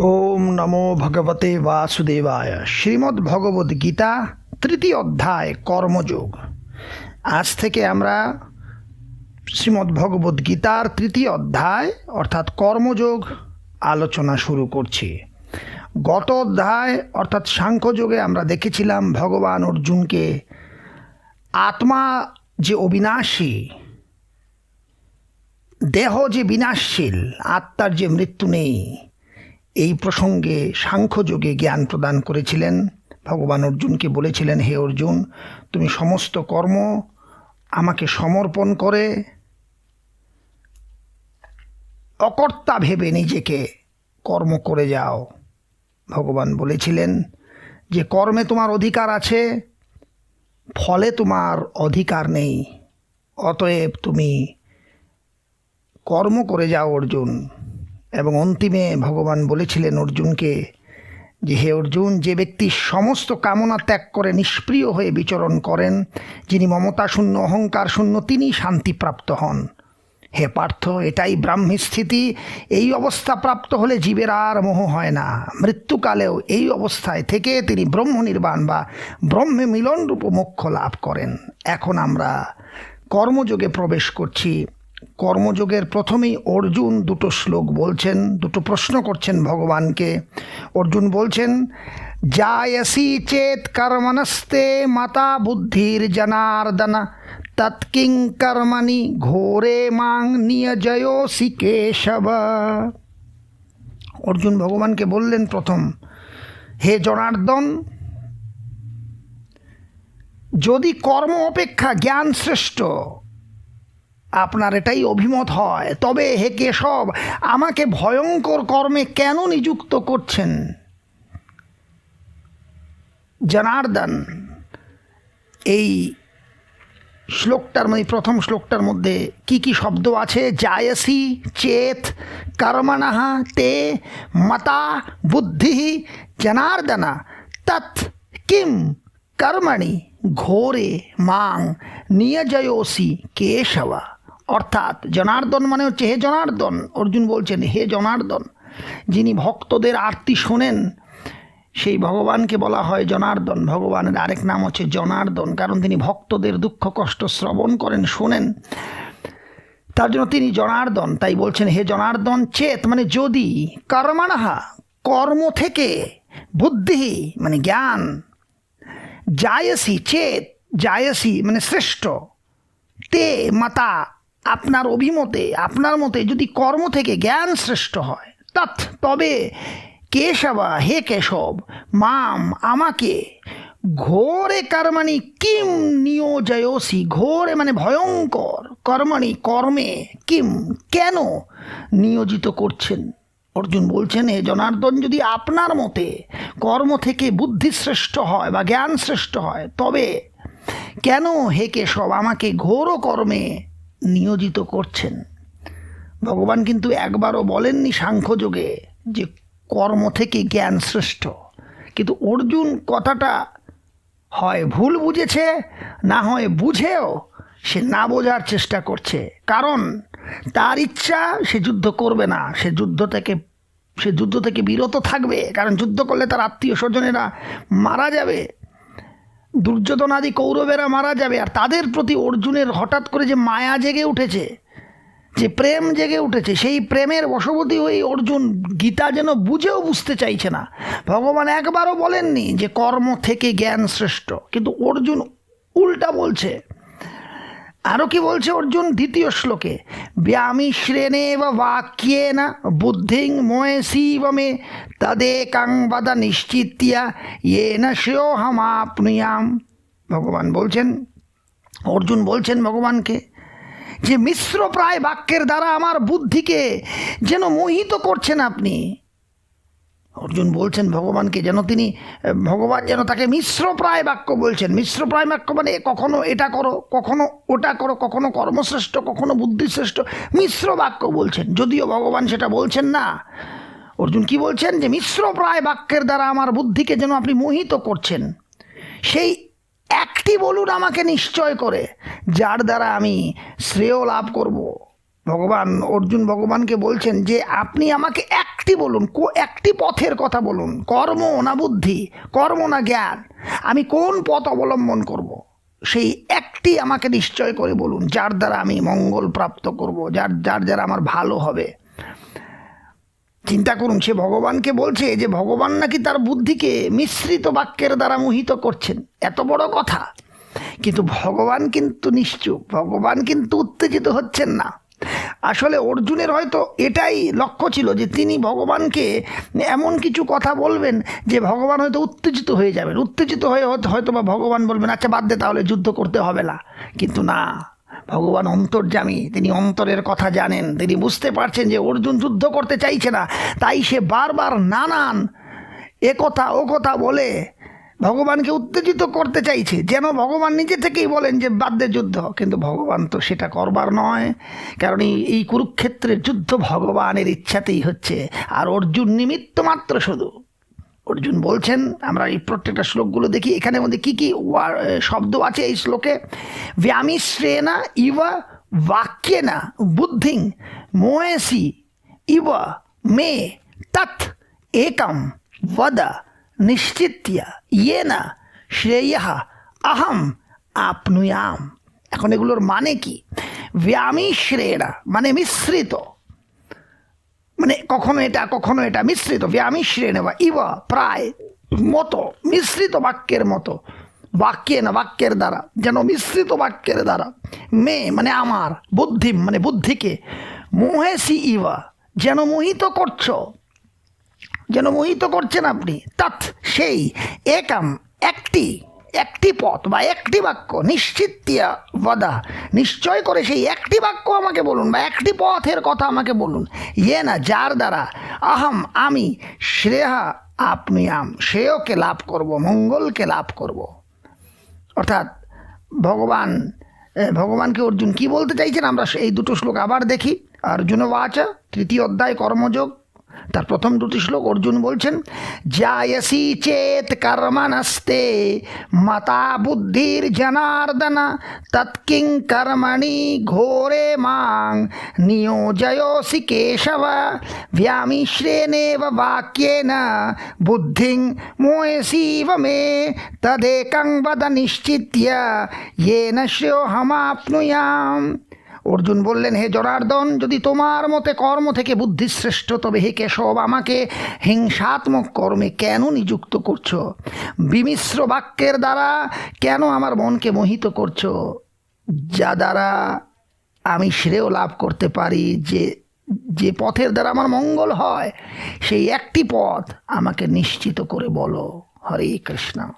ওম নমো ভগবতে বাসুদেবায়। শ্রীমদ্ ভগবদ গীতা, তৃতীয় অধ্যায়, কর্মযোগ। আজ থেকে আমরা শ্রীমদ্ ভগবদ গীতার তৃতীয় অধ্যায়, অর্থাৎ কর্মযোগ, আলোচনা শুরু করছি। গত অধ্যায়, অর্থাৎ সাংখ্যযোগে আমরা দেখেছিলাম ভগবান অর্জুনকে আত্মা যে অবিনাশী, দেহ যে বিনাশশীল, আত্মার যে মৃত্যু নেই এই প্রসঙ্গে সাংখ্যযোগে জ্ঞান প্রদান করেছিলেন। ভগবান অর্জুনকে বলেছিলেন, হে অর্জুন, তুমি সমস্ত কর্ম আমাকে সমর্পণ করে। অকর্তা ভেবে নিজেকে কর্ম করে যাও। ভগবান বলেছিলেন, যে কর্মে তোমার অধিকার আছে, ফলে তোমার অধিকার নেই। অতএব তুমি কর্ম করে যাও অর্জুন। এবং অন্তিমে ভগবান বলেছিলেন অর্জুনকে যে হে অর্জুন, যে ব্যক্তি সমস্ত কামনা ত্যাগ করে নিষ্প্রিয় হয়ে বিচরণ করেন, যিনি মমতা শূন্য, অহংকার শূন্য, তিনি শান্তিপ্রাপ্ত হন। হে পার্থ, এটাই ব্রাহ্মী স্থিতি। এই অবস্থা প্রাপ্ত হলে জীবের আর মোহ হয় না। মৃত্যুকালেও এই অবস্থায় থেকে তিনি ব্রহ্ম নির্বাণ বা ব্রহ্মে মিলনরূপ মোক্ষ লাভ করেন। এখন আমরা কর্মযোগে প্রবেশ করছি। কর্মযোগের প্রথমেই অর্জুন দুটো শ্লোক বলছেন, দুটো প্রশ্ন করছেন ভগবানকে। অর্জুন বলছেন জায়সি চেত কর্মনস্তে মাতা বুদ্ধির জনার্দনা তৎকিং কর্মণি ঘোরে মাং নিয়জয়োসি কেশব। অর্জুন ভগবানকে বললেন প্রথম, হে জনার্দন, যদি কর্ম অপেক্ষা জ্ঞান শ্রেষ্ঠ আপনার এটাই অভিমত হয়। তবে হে কেশব, আমাকে ভয়ঙ্কর কর্মে কেন নিযুক্ত করছেন? জনার্দন, এই শ্লোকটার মানে প্রথম শ্লোকটার মধ্যে কি কি শব্দ আছে? জায়সি, চেত, কর্মণা, তে, মতা, বুদ্ধি, জনার্দনা, তৎ, কিম, কর্মণি, ঘোরে, মাং, নিয়জয়োসি, কেশবা। অর্থাৎ জনার্দন মানে হচ্ছে হে জনার্দন। অর্জুন বলছেন, হে জনার্দন। যিনি ভক্তদের আরতি শোনেন, সেই ভগবানকে বলা হয় জনার্দন। ভগবানের আরেক নাম হচ্ছে জনার্দন, কারণ তিনি ভক্তদের দুঃখ, কষ্ট শ্রবণ করেন, শোনেন। তার জন্য তিনি জনার্দন। তাই বলছেন, হে জনার্দন, চেত মানে যদি কর্মানাহা কর্ম থেকে বুদ্ধি মানে জ্ঞান, জায়সি, চেত, জায়সি মানে শ্রেষ্ঠ, তে মাতা আপনার অভিমতে, আপনার মতে যদি কর্ম থেকে জ্ঞান শ্রেষ্ঠ হয়, তৎ তবে কেশবা হে কেশব, মাম আমাকে ঘোরে কর্মাণি কিম নিয়োজয়সি ঘোরে মানে ভয়ঙ্কর কর্মাণি কর্মে কিম কেন নিয়োজিত করছেন? অর্জুন বলছেন, হে জনার্দন, যদি আপনার মতে কর্ম থেকে বুদ্ধি শ্রেষ্ঠ হয় বা জ্ঞান শ্রেষ্ঠ হয়, তবে কেন হে কেশব আমাকে ঘোর কর্মে নিয়োজিত করছেন। ভগবান কিন্তু একবারও বলেননি সাংখ্যযোগে যে কর্ম থেকে জ্ঞান শ্রেষ্ঠ। কিন্তু অর্জুন কথাটা হয় ভুল বুঝেছে, না হয় বুঝেও সে না বোঝার চেষ্টা করছে। কারণ তার ইচ্ছা সে যুদ্ধ করবে না, সে যুদ্ধ থেকে, সে যুদ্ধ থেকে বিরত থাকবে। কারণ যুদ্ধ করলে তার আত্মীয় স্বজনেরা মারা যাবে। দুর্যোধন আদি কৌরবেরা মারা যাবে আর তাদের প্রতি অর্জুনের হঠাৎ করে যে মায়া জেগে উঠেছে, যে প্রেম জেগে উঠেছে, সেই প্রেমের বশবতী হয়ে অর্জুন গীতা যেন বুঝেও বুঝতে চাইছে না। ভগবান একবারও বলেননি যে কর্ম থেকে জ্ঞান শ্রেষ্ঠ, কিন্তু অর্জুন উল্টা বলছে। আরও কি বলছে অর্জুন? দ্বিতীয় শ্লোকে, ব্যামি শ্রেণে বা বাক্যে না বুদ্ধিং ময়সীব মে তদেকাং বাদা নিশ্চিতিয়া ইয়ে না শ্রেয়হমাপনুয়াম ভগবান বলছেন, অর্জুন বলছেন ভগবানকে যে মিশ্র প্রায় বাক্যের দ্বারা আমার বুদ্ধিকে যেন মোহিত করছেন আপনি। অর্জুন বলছেন, ভগবানকে যেন তিনি, ভগবান যেন তাকে মিশ্র প্রায় বাক্য বলছেন। মিশ্র প্রায় বাক্য মানে কখনো এটা করো, কখনো ওটা করো, কখনো কর্মশ্রেষ্ঠ, কখনো বুদ্ধিশ্রেষ্ঠ মিশ্র বাক্য বলছেন। যদিও ভগবান সেটা বলছেন না। অর্জুন কি বলছেন? যে মিশ্র প্রায় বাক্যের দ্বারা আমার বুদ্ধিকে যেন আপনি মোহিত করছেন। সেই একটি বলুন আমাকে নিশ্চয় করে, যার দ্বারা আমি শ্রেয় লাভ করব। ভগবান, অর্জুন ভগবানকে বলছেন যে, আপনি আমাকে একটি বলুন, কো, একটি পথের কথা বলুন, কর্ম না বুদ্ধি, কর্ম না জ্ঞান, আমি কোন পথ অবলম্বন করব। সেই একটি আমাকে নিশ্চয় করে বলুন, যার দ্বারা আমি মঙ্গল প্রাপ্ত করব, যার যার দ্বারা আমার ভালো হবে। চিন্তা করুন, সে ভগবানকে বলছে যে, ভগবান নাকি তার বুদ্ধিকে মিশ্রিত বাক্যের দ্বারা মোহিত করছেন। এত বড় কথা। কিন্তু ভগবান কিন্তু নিশ্চুপ, ভগবান কিন্তু উত্তেজিত হচ্ছেন না। আসলে অর্জুনের হয়তো এটাই লক্ষ্য ছিল যে তিনি ভগবানকে এমন কিছু কথা বলবেন যে ভগবান হয়তো উত্তেজিত হয়ে যাবেন। উত্তেজিত হয়ে হয়তো বা ভগবান বলবেন আচ্ছা বাদ দে তাহলে, যুদ্ধ করতে হবে না। কিন্তু না, ভগবান অন্তর্যামী, তিনি অন্তরের কথা জানেন। তিনি বুঝতে পারছেন যে অর্জুন যুদ্ধ করতে চাইছে না, তাই সে বারবার নানান এ কথা ও কথা বলে ভগবানকে উত্তেজিত করতে চাইছে, যেন ভগবান নিজে থেকেই বলেন যে বাদ্যে যুদ্ধ। কিন্তু ভগবান তো সেটা করবার নয়, কারণ এই কুরুক্ষেত্রের যুদ্ধ ভগবানের ইচ্ছাতেই হচ্ছে, আর অর্জুন নিমিত্ত মাত্র শুধু। অর্জুন বলছেন, আমরা এই প্রত্যেকটা শ্লোকগুলো দেখি, এখানে মধ্যে কী কী শব্দ আছে এই শ্লোকে? ব্যামিশ্রেনা ইব বাক্যেনা বুদ্ধিং মোয়েসি ইব মে তৎ একম বদ নিশ্চিত্য ইয়েন শ্রেয় অহম আপনুয়াম এখন এগুলোর মানে কি? ব্যামিশ্রেণা মানে মিশ্রিত মানে কখনো এটা কখনো এটা মিশ্রিত ব্যামিশ্রে বা ইব প্রায় মতো মিশ্রিত বাক্যের মতো। বাক্যে না বাক্যের দ্বারা যেন মিশ্রিত বাক্যের দ্বারা মে মানে আমার, বুদ্ধি মানে বুদ্ধিকে, মোহেসি ইবা, যেন মোহিত করছ। যেন মোহিত করছেন আপনি। তৎ সেই একাম একটি একটি পথ বা একটি বাক্য নিশ্চিতিয়া বদা। নিশ্চয় করে সেই একটি বাক্য আমাকে বলুন বা একটি পথের কথা আমাকে বলুন। ইয়ে না যার দ্বারা আহম আমি শ্রেহা আপনি আম। শ্রেয়কে লাভ করব, মঙ্গলকে লাভ করব। অর্থাৎ ভগবান ভগবানকে অর্জুন কি বলতে চাইছেন? আমরা এই দুটো শ্লোক আবার দেখি। অর্জুন বাচা, তৃতীয় অধ্যায়, কর্মযোগ। তার প্রথম দুটি শ্লোক অর্জুন বলছেন জায়সি চেত কর্মনস্তে মাতা বুদ্ধির জনার্দন তৎকিং কর্মণি ঘোরে মাং নিয়োজয়োসি কেশব व्यामिश्रेणेव वाक्येन बुद्धिं मोयसीव मे तदेकं वद निश्चित्य येन শ্রেয়হমাপ্নুয়াম অর্জুন বললেন, হে জনার্দন, যদি তোমার মতে কর্ম থেকে বুদ্ধি শ্রেষ্ঠ তবে হে কেশব, আমাকে হিংসাত্মক কর্মে কেন নিযুক্ত করছ? বিমিশ্র বাক্যের দ্বারা কেন আমার মনকে মোহিত করছ? যা দ্বারা আমি শ্রেয় লাভ করতে পারি, যে যে পথের দ্বারা আমার মঙ্গল হয়, সেই একটি পথ আমাকে নিশ্চিত করে বলো। হরে কৃষ্ণ।